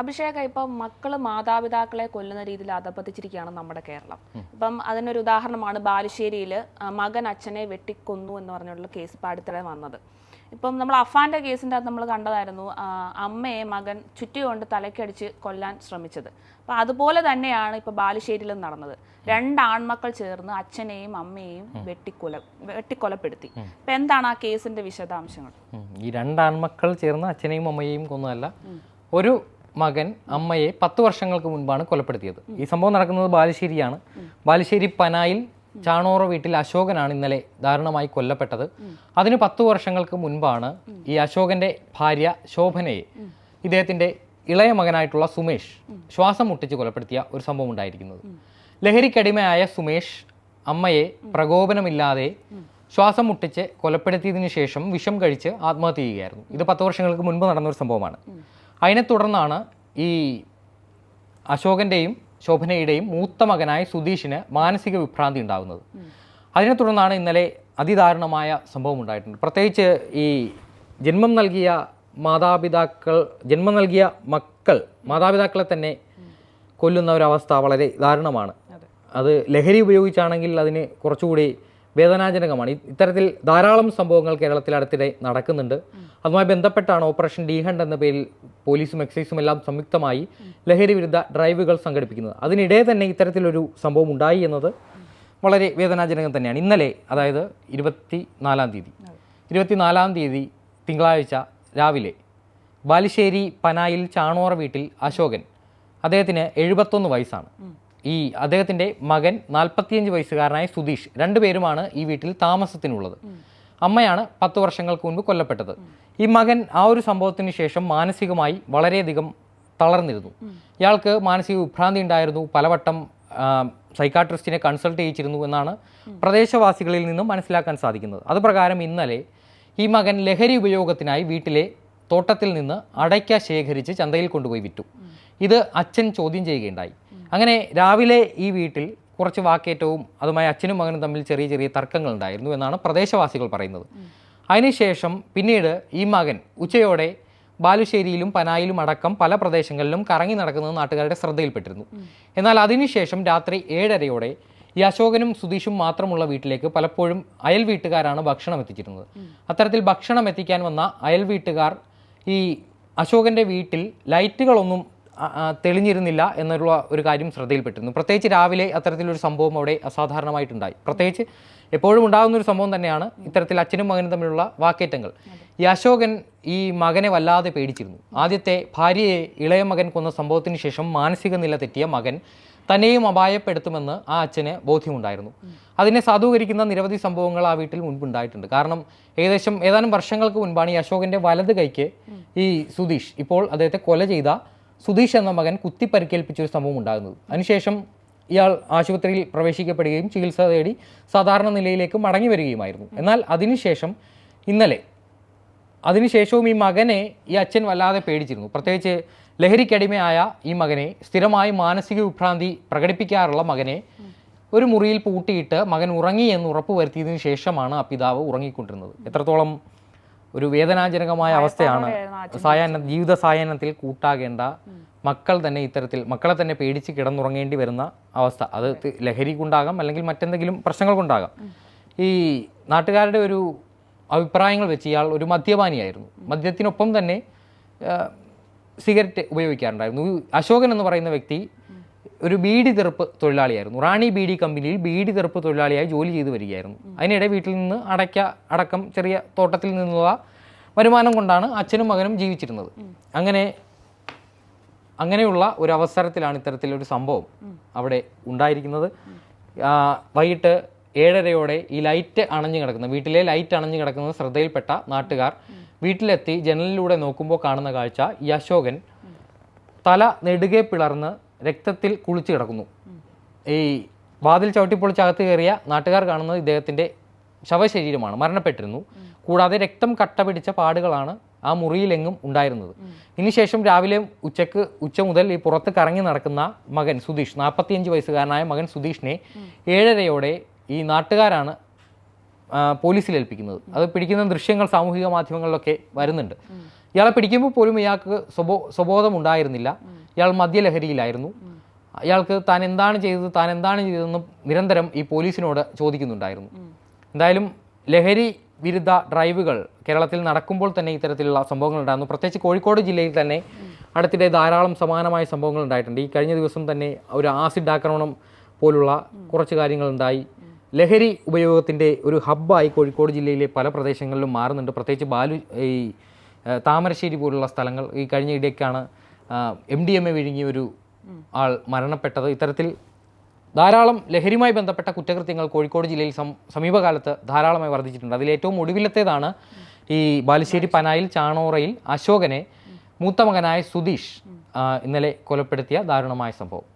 അഭിഷേക ഇപ്പം മക്കൾ മാതാപിതാക്കളെ കൊല്ലുന്ന രീതിയിൽ അധപ്പതിച്ചിരിക്കുകയാണ് നമ്മുടെ കേരളം. ഇപ്പം അതിനൊരു ഉദാഹരണമാണ് ബാലുശ്ശേരിയിൽ മകൻ അച്ഛനെ വെട്ടിക്കൊന്നു എന്ന് പറഞ്ഞുള്ള കേസ് ഇപ്പം അടുത്തിടെ വന്നത്. ഇപ്പം നമ്മൾ അഫാന്റെ കേസിന്റെ അകത്ത് നമ്മൾ കണ്ടതായിരുന്നു അമ്മയെ മകൻ ചുറ്റി കൊണ്ട് തലക്കടിച്ച് കൊല്ലാൻ ശ്രമിച്ചത്. അപ്പം അതുപോലെ തന്നെയാണ് ഇപ്പം ബാലുശ്ശേരിയിലും നടന്നത്. രണ്ട് ആൺമക്കൾ ചേർന്ന് അച്ഛനെയും അമ്മയെയും വെട്ടിക്കൊല വെട്ടിക്കൊലപ്പെടുത്തി. ഇപ്പം എന്താണ് ആ കേസിന്റെ വിശദാംശങ്ങൾ? ഈ രണ്ട് ആൺമക്കൾ ചേർന്ന് അച്ഛനെയും അമ്മയെയും കൊന്നതല്ല ഒരു മകൻ അമ്മയെ പത്ത് വർഷങ്ങൾക്ക് മുൻപാണ് കൊലപ്പെടുത്തിയത്. ഈ സംഭവം നടക്കുന്നത് ബാലുശ്ശേരിയാണ്. ബാലുശ്ശേരി പനായിൽ ചാണോറ വീട്ടിൽ അശോകനാണ് ഇന്നലെ ദാരുണമായി കൊല്ലപ്പെട്ടത്. അതിന് പത്തു വർഷങ്ങൾക്ക് മുൻപാണ് ഈ അശോകന്റെ ഭാര്യ ശോഭനയെ ഇദ്ദേഹത്തിന്റെ ഇളയ മകനായിട്ടുള്ള സുമേഷ് ശ്വാസം മുട്ടിച്ച് കൊലപ്പെടുത്തിയ ഒരു സംഭവം ഉണ്ടായിരിക്കുന്നത്. ലഹരിക്കടിമയായ സുമേഷ് അമ്മയെ പ്രകോപനമില്ലാതെ ശ്വാസം മുട്ടിച്ച് കൊലപ്പെടുത്തിയതിനു ശേഷം വിഷം കഴിച്ച് ആത്മഹത്യ ചെയ്യുകയായിരുന്നു. ഇത് പത്ത് വർഷങ്ങൾക്ക് മുൻപ് നടന്ന ഒരു സംഭവമാണ്. അതിനെ തുടർന്നാണ് ഈ അശോകന്റെയും ശോഭനയുടെയും മൂത്ത മകനായ സുധീഷിന് മാനസിക വിഭ്രാന്തി ഉണ്ടാകുന്നത്. അതിനെ തുടർന്നാണ് ഇന്നലെ അതിദാരുണമായ സംഭവം ഉണ്ടായിട്ടുണ്ട്. പ്രത്യേകിച്ച് ഈ ജന്മം നൽകിയ മാതാപിതാക്കൾ ജന്മം നൽകിയ മക്കൾ മാതാപിതാക്കളെ തന്നെ കൊല്ലുന്ന ഒരവസ്ഥ വളരെ ദാരുണമാണ്. അത് ലഹരി ഉപയോഗിച്ചാണെങ്കിൽ അതിന് കുറച്ചുകൂടി വേദനാജനകമാണ്. ഇത്തരത്തിൽ ധാരാളം സംഭവങ്ങൾ കേരളത്തിൽ അടുത്തിടെ നടക്കുന്നുണ്ട്. അതുമായി ബന്ധപ്പെട്ടാണ് ഓപ്പറേഷൻ ഡി ഹണ്ട് എന്ന പേരിൽ പോലീസും എക്സൈസും എല്ലാം സംയുക്തമായി ലഹരി വിരുദ്ധ ഡ്രൈവുകൾ സംഘടിപ്പിക്കുന്നത്. അതിനിടെ തന്നെ ഇത്തരത്തിലൊരു സംഭവം ഉണ്ടായി എന്നത് വളരെ വേദനാജനകം തന്നെയാണ്. ഇന്നലെ അതായത് ഇരുപത്തി നാലാം തീയതി ഇരുപത്തിനാലാം തീയതി തിങ്കളാഴ്ച രാവിലെ ബാലുശ്ശേരി പനായിൽ ചാണോറ വീട്ടിൽ അശോകൻ അദ്ദേഹത്തിന് എഴുപത്തൊന്ന് വയസ്സാണ്. ഈ അദ്ദേഹത്തിന്റെ മകൻ നാൽപ്പത്തിയഞ്ച് വയസ്സുകാരനായ സുധീഷ് രണ്ടുപേരുമാണ് ഈ വീട്ടിൽ താമസത്തിനുള്ളത്. അമ്മയാണ് പത്ത് വർഷങ്ങൾക്ക് മുൻപ് കൊല്ലപ്പെട്ടത്. ഈ മകൻ ആ ഒരു സംഭവത്തിന് ശേഷം മാനസികമായി വളരെയധികം തളർന്നിരുന്നു. ഇയാൾക്ക് മാനസിക വിഭ്രാന്തി ഉണ്ടായിരുന്നു. പലവട്ടം സൈക്കാട്രിസ്റ്റിനെ കൺസൾട്ട് ചെയ്യിച്ചിരുന്നു എന്നാണ് പ്രദേശവാസികളിൽ നിന്നും മനസ്സിലാക്കാൻ സാധിക്കുന്നത്. അതുപ്രകാരം ഇന്നലെ ഈ മകൻ ലഹരി ഉപയോഗത്തിനായി വീട്ടിലെ തോട്ടത്തിൽ നിന്ന് അടയ്ക്ക ശേഖരിച്ച് ചന്തയിൽ കൊണ്ടുപോയി വിറ്റു. ഇത് അച്ഛൻ ചോദ്യം ചെയ്യുകയുണ്ടായി. അങ്ങനെ രാവിലെ ഈ വീട്ടിൽ കുറച്ച് വാക്കേറ്റവും അതുമായി അച്ഛനും മകനും തമ്മിൽ ചെറിയ ചെറിയ തർക്കങ്ങൾ ഉണ്ടായിരുന്നു എന്നാണ് പ്രദേശവാസികൾ പറയുന്നത്. അതിനുശേഷം പിന്നീട് ഈ മകൻ ഉച്ചയോടെ ബാലുശ്ശേരിയിലും പനായിലും അടക്കം പല പ്രദേശങ്ങളിലും കറങ്ങി നടക്കുന്നത് നാട്ടുകാരുടെ ശ്രദ്ധയിൽപ്പെട്ടിരുന്നു. എന്നാൽ അതിനുശേഷം രാത്രി ഏഴരയോടെ ഈ അശോകനും സുധീഷും മാത്രമുള്ള വീട്ടിലേക്ക് പലപ്പോഴും അയൽ വീട്ടുകാരാണ് ഭക്ഷണം എത്തിച്ചിരുന്നത്. അത്തരത്തിൽ ഭക്ഷണം എത്തിക്കാൻ വന്ന അയൽ വീട്ടുകാർ ഈ അശോകന്റെ വീട്ടിൽ ലൈറ്റുകളൊന്നും തെളിഞ്ഞിരുന്നില്ല എന്നുള്ള ഒരു കാര്യം ശ്രദ്ധയിൽപ്പെട്ടിരുന്നു. പ്രത്യേകിച്ച് രാവിലെ അത്തരത്തിലൊരു സംഭവം അവിടെ അസാധാരണമായിട്ടുണ്ടായി. പ്രത്യേകിച്ച് എപ്പോഴും ഉണ്ടാകുന്ന ഒരു സംഭവം തന്നെയാണ് ഇത്തരത്തിൽ അച്ഛനും മകനും തമ്മിലുള്ള വാക്കേറ്റങ്ങൾ. ഈ അശോകൻ ഈ മകനെ വല്ലാതെ പേടിച്ചിരുന്നു. ആദ്യത്തെ ഭാര്യയെ ഇളയ മകൻ കൊന്ന സംഭവത്തിന് ശേഷം മാനസിക നില തെറ്റിയ മകൻ തന്നെയും അപായപ്പെടുത്തുമെന്ന് ആ അച്ഛന് ബോധ്യമുണ്ടായിരുന്നു. അതിനെ സാധൂകരിക്കുന്ന നിരവധി സംഭവങ്ങൾ ആ വീട്ടിൽ മുൻപുണ്ടായിട്ടുണ്ട്. കാരണം ഏകദേശം ഏതാനും വർഷങ്ങൾക്ക് മുൻപാണ് ഈ അശോകന്റെ വലത് കൈക്ക് ഈ സുധീഷ് ഇപ്പോൾ അദ്ദേഹത്തെ കൊല ചെയ്ത സുധീഷ് എന്ന മകൻ കുത്തിപ്പരിക്കേൽപ്പിച്ചൊരു സംഭവം ഉണ്ടാകുന്നത്. അതിനുശേഷം ഇയാൾ ആശുപത്രിയിൽ പ്രവേശിക്കപ്പെടുകയും ചികിത്സ തേടി സാധാരണ നിലയിലേക്ക് മടങ്ങി വരികയുമായിരുന്നു. എന്നാൽ അതിനുശേഷം ഇന്നലെ അതിനുശേഷവും ഈ മകനെ ഈ അച്ഛൻ വല്ലാതെ പേടിച്ചിരുന്നു. പ്രത്യേകിച്ച് ലഹരിക്കടിമയായ ഈ മകനെ സ്ഥിരമായി മാനസിക വിഭ്രാന്തി പ്രകടിപ്പിക്കാറുള്ള മകനെ ഒരു മുറിയിൽ പൂട്ടിയിട്ട് മകൻ ഉറങ്ങി എന്ന് ഉറപ്പ് വരുത്തിയതിനു ശേഷമാണ് ആ പിതാവ് ഉറങ്ങിക്കൊണ്ടിരുന്നത്. എത്രത്തോളം ഒരു വേദനാജനകമായ അവസ്ഥയാണ് സായാഹ്ന ജീവിത സായാഹ്നത്തിൽ കൂട്ടാകേണ്ട മക്കൾ തന്നെ ഇത്തരത്തിൽ മക്കളെ തന്നെ പേടിച്ച് കിടന്നുറങ്ങേണ്ടി വരുന്ന അവസ്ഥ. അത് ലഹരി കൊണ്ടാകാം അല്ലെങ്കിൽ മറ്റെന്തെങ്കിലും പ്രശ്നങ്ങൾ കൊണ്ടാകാം ഈ നാട്ടുകാരുടെ ഒരു അഭിപ്രായങ്ങൾ വെച്ച് ഇയാൾ ഒരു മദ്യപാനിയായിരുന്നു. മദ്യത്തിനൊപ്പം തന്നെ സിഗരറ്റ് ഉപയോഗിക്കാറുണ്ടായിരുന്നു. അശോകൻ എന്ന് പറയുന്ന വ്യക്തി ഒരു ബീഡി തെറുപ്പ് തൊഴിലാളിയായിരുന്നു. റാണി ബീഡി കമ്പനിയിൽ ബീഡി തെറുപ്പ് തൊഴിലാളിയായി ജോലി ചെയ്തു വരികയായിരുന്നു. അതിനിടെ വീട്ടിൽ നിന്ന് അടയ്ക്ക അടക്കം ചെറിയ തോട്ടത്തിൽ നിന്നുള്ള വരുമാനം കൊണ്ടാണ് അച്ഛനും മകനും ജീവിച്ചിരുന്നത്. അങ്ങനെ അങ്ങനെയുള്ള ഒരു അവസരത്തിലാണ് ഇത്തരത്തിലൊരു സംഭവം അവിടെ ഉണ്ടായിരിക്കുന്നത്. വൈകിട്ട് ഏഴരയോടെ ഈ ലൈറ്റ് അണഞ്ഞു കിടക്കുന്ന വീട്ടിലെ ലൈറ്റ് അണഞ്ഞു കിടക്കുന്നത് ശ്രദ്ധയിൽപ്പെട്ട നാട്ടുകാർ വീട്ടിലെത്തി ജനലിലൂടെ നോക്കുമ്പോൾ കാണുന്ന കാഴ്ച ഈ അശോകൻ തല നെടുകെ പിളർന്ന് രക്തത്തിൽ കുളിച്ചു കിടക്കുന്നു. ഈ വാതിൽ ചവിട്ടിപ്പൊളിച്ച് അകത്ത് കയറിയ നാട്ടുകാർ കാണുന്നത് ഇദ്ദേഹത്തിന്റെ ശവശരീരമാണ് മരണപ്പെട്ടിരുന്നു. കൂടാതെ രക്തം കട്ട പിടിച്ച പാടുകളാണ് ആ മുറിയിലെങ്ങും ഉണ്ടായിരുന്നത്. ഇതിനുശേഷം രാവിലെ ഉച്ചയ്ക്ക് ഉച്ച മുതൽ ഈ പുറത്ത് കറങ്ങി നടക്കുന്ന മകൻ സുധീഷ് നാൽപ്പത്തിയഞ്ച് വയസ്സുകാരനായ മകൻ സുധീഷിനെ ഏഴരയോടെ ഈ നാട്ടുകാരാണ് പോലീസിൽ ഏൽപ്പിക്കുന്നത്. അത് പിടിക്കുന്ന ദൃശ്യങ്ങൾ സാമൂഹിക മാധ്യമങ്ങളിലൊക്കെ വരുന്നുണ്ട്. ഇയാളെ പിടിക്കുമ്പോൾ പോലും ഇയാൾക്ക് സ്വബോ സ്വബോധം ഉണ്ടായിരുന്നില്ല ഇയാൾ മദ്യലഹരിയിലായിരുന്നു. അയാൾക്ക് താൻ എന്താണ് ചെയ്തത് താൻ എന്താണ് ചെയ്തതെന്ന് നിരന്തരം ഈ പോലീസിനോട് ചോദിക്കുന്നുണ്ടായിരുന്നു. എന്തായാലും ലഹരി വിരുദ്ധ ഡ്രൈവുകൾ കേരളത്തിൽ നടക്കുമ്പോൾ തന്നെ ഇത്തരത്തിലുള്ള സംഭവങ്ങൾ ഉണ്ടായിരുന്നു. പ്രത്യേകിച്ച് കോഴിക്കോട് ജില്ലയിൽ തന്നെ അടുത്തിടെ ധാരാളം സമാനമായ സംഭവങ്ങൾ ഉണ്ടായിട്ടുണ്ട്. ഈ കഴിഞ്ഞ ദിവസം തന്നെ ഒരു ആസിഡ് ആക്രമണം പോലുള്ള കുറച്ച് കാര്യങ്ങളുണ്ടായി ലഹരി ഉപയോഗത്തിന്റെ ഒരു ഹബ്ബായി കോഴിക്കോട് ജില്ലയിലെ പല പ്രദേശങ്ങളിലും മാറുന്നുണ്ട്. പ്രത്യേകിച്ച് ബാലു ഈ താമരശ്ശേരി പോലുള്ള സ്ഥലങ്ങൾ ഈ കഴിഞ്ഞ ഇടയ്ക്കാണ് എം ഡി എം എ വിഴുങ്ങിയ ഒരു ആൾ മരണപ്പെട്ടത്. ഇത്തരത്തിൽ ധാരാളം ലഹരിയുമായി ബന്ധപ്പെട്ട കുറ്റകൃത്യങ്ങൾ കോഴിക്കോട് ജില്ലയിൽ സമീപകാലത്ത് ധാരാളമായി വർദ്ധിച്ചിട്ടുണ്ട്. അതിൽ ഏറ്റവും ഒടുവിലത്തേതാണ് ഈ ബാലുശ്ശേരി പനായിൽ ചാണോറയിൽ അശോകനെ മൂത്ത മകനായ സുധീഷ് ഇന്നലെ കൊലപ്പെടുത്തിയ ദാരുണമായ സംഭവം.